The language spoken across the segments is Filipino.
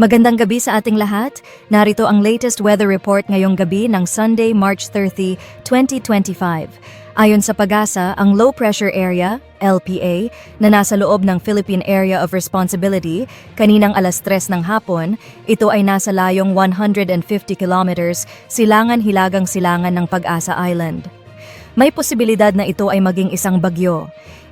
Magandang gabi sa ating lahat. Narito ang latest weather report ngayong gabi ng Sunday, March 30, 2025. Ayon sa pag-asa, ang low pressure area, LPA, na nasa loob ng Philippine Area of Responsibility kaninang alas 3 ng hapon, ito ay nasa layong 150 kilometers silangan-hilagang silangan ng Pag-asa Island. May posibilidad na ito ay maging isang bagyo.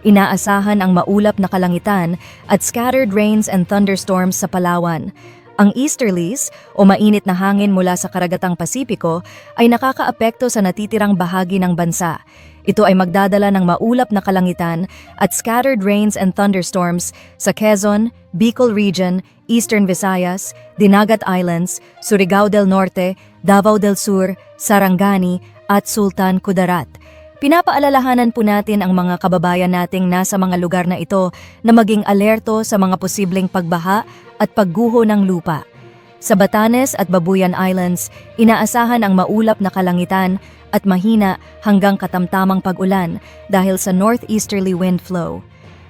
Inaasahan ang maulap na kalangitan at scattered rains and thunderstorms sa Palawan. Ang easterlies o mainit na hangin mula sa karagatang Pasipiko ay nakakaapekto sa natitirang bahagi ng bansa. Ito ay magdadala ng maulap na kalangitan at scattered rains and thunderstorms sa Quezon, Bicol Region, Eastern Visayas, Dinagat Islands, Surigao del Norte, Davao del Sur, Sarangani at Sultan Kudarat. Pinapaalalahanan po natin ang mga kababayan nating nasa mga lugar na ito na maging alerto sa mga posibleng pagbaha at pagguho ng lupa. Sa Batanes at Babuyan Islands, inaasahan ang maulap na kalangitan at mahina hanggang katamtamang pag-ulan dahil sa northeasterly wind flow.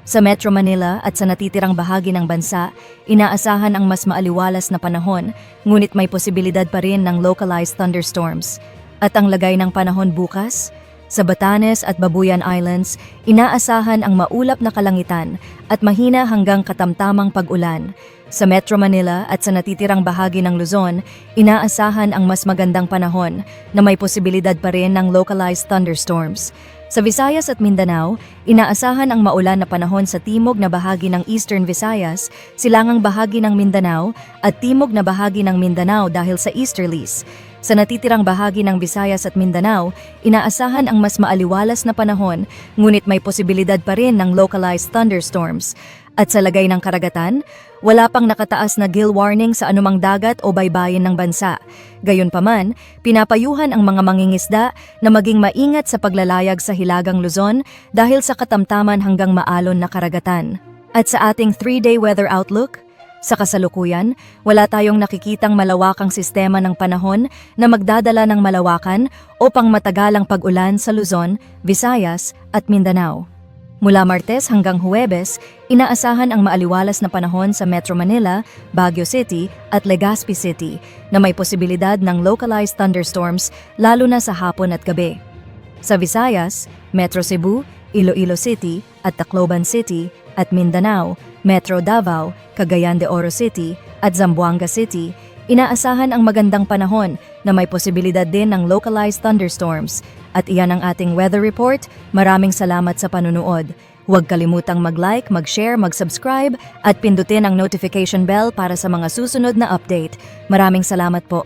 Sa Metro Manila at sa natitirang bahagi ng bansa, inaasahan ang mas maaliwalas na panahon, ngunit may posibilidad pa rin ng localized thunderstorms. At ang lagay ng panahon bukas? Sa Batanes at Babuyan Islands, inaasahan ang maulap na kalangitan at mahina hanggang katamtamang pag-ulan. Sa Metro Manila at sa natitirang bahagi ng Luzon, inaasahan ang mas magandang panahon na may posibilidad pa rin ng localized thunderstorms. Sa Visayas at Mindanao, inaasahan ang maulan na panahon sa timog na bahagi ng Eastern Visayas, silangang bahagi ng Mindanao at timog na bahagi ng Mindanao dahil sa easterlies. Sa natitirang bahagi ng Visayas at Mindanao, inaasahan ang mas maaliwalas na panahon, ngunit may posibilidad pa rin ng localized thunderstorms. At sa lagay ng karagatan, wala pang nakataas na gill warning sa anumang dagat o baybayin ng bansa. Gayunpaman, pinapayuhan ang mga mangingisda na maging maingat sa paglalayag sa Hilagang Luzon dahil sa katamtaman hanggang maalon na karagatan. At sa ating three-day weather outlook, sa kasalukuyan, wala tayong nakikitang malawakang sistema ng panahon na magdadala ng malawakan o pangmatagalang pag-ulan sa Luzon, Visayas at Mindanao. Mula Martes hanggang Huwebes, inaasahan ang maaliwalas na panahon sa Metro Manila, Baguio City at Legazpi City na may posibilidad ng localized thunderstorms lalo na sa hapon at gabi. Sa Visayas, Metro Cebu, Iloilo City at Tacloban City at Mindanao, Metro Davao, Cagayan de Oro City at Zamboanga City, inaasahan ang magandang panahon na may posibilidad din ng localized thunderstorms. At iyan ang ating weather report. Maraming salamat sa panunood. Huwag kalimutang mag-like, mag-share, mag-subscribe at pindutin ang notification bell para sa mga susunod na update. Maraming salamat po.